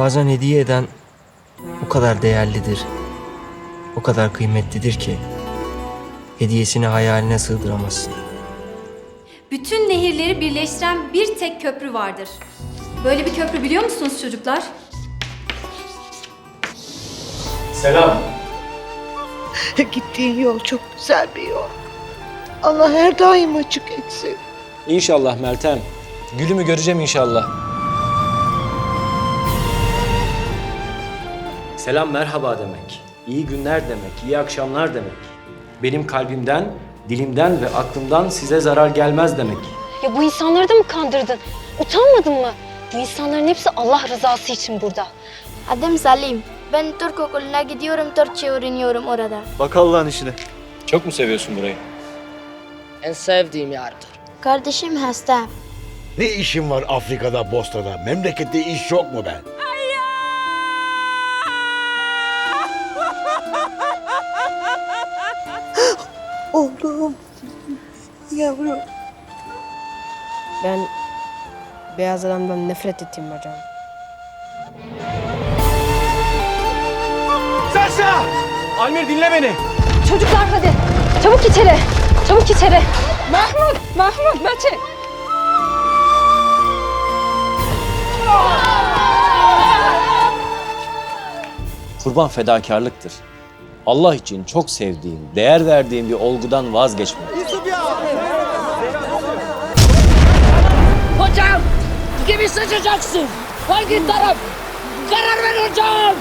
Bazen hediye eden o kadar değerlidir, o kadar kıymetlidir ki hediyesini hayaline sığdıramazsın. Bütün nehirleri birleştiren bir tek köprü vardır. Böyle bir köprü biliyor musunuz çocuklar? Selam. Gittiğin yol çok güzel bir yol. Allah her daim açık etsin. İnşallah Meltem. Gülümü göreceğim inşallah. Selam merhaba demek. İyi günler demek, iyi akşamlar demek. Benim kalbimden, dilimden ve aklımdan size zarar gelmez demek. Ya bu insanları da mı kandırdın? Utanmadın mı? Bu insanların hepsi Allah rızası için burada. Adım Salim. Ben Türk okuluna gidiyorum, Türkçe öğreniyorum orada. Bak Allah'ın işine. Çok mu seviyorsun burayı? En sevdiğim yerdir. Kardeşim hasta. Ne işin var Afrika'da, Bosna'da? Memlekette iş yok mu ben? Oğlum, yavrum. Ben beyaz adamdan nefret ettim hocam. Sasha! Almir dinle beni. Çocuklar hadi. Çabuk içeri. Çabuk içeri. Mahmut, Mahmut, Mete. Kurban fedakarlıktır. Allah için çok sevdiğin, değer verdiğin bir olgudan vazgeçme. Hocam! Kimi seçeceksin? Hangi taraf? Karar ver hocam!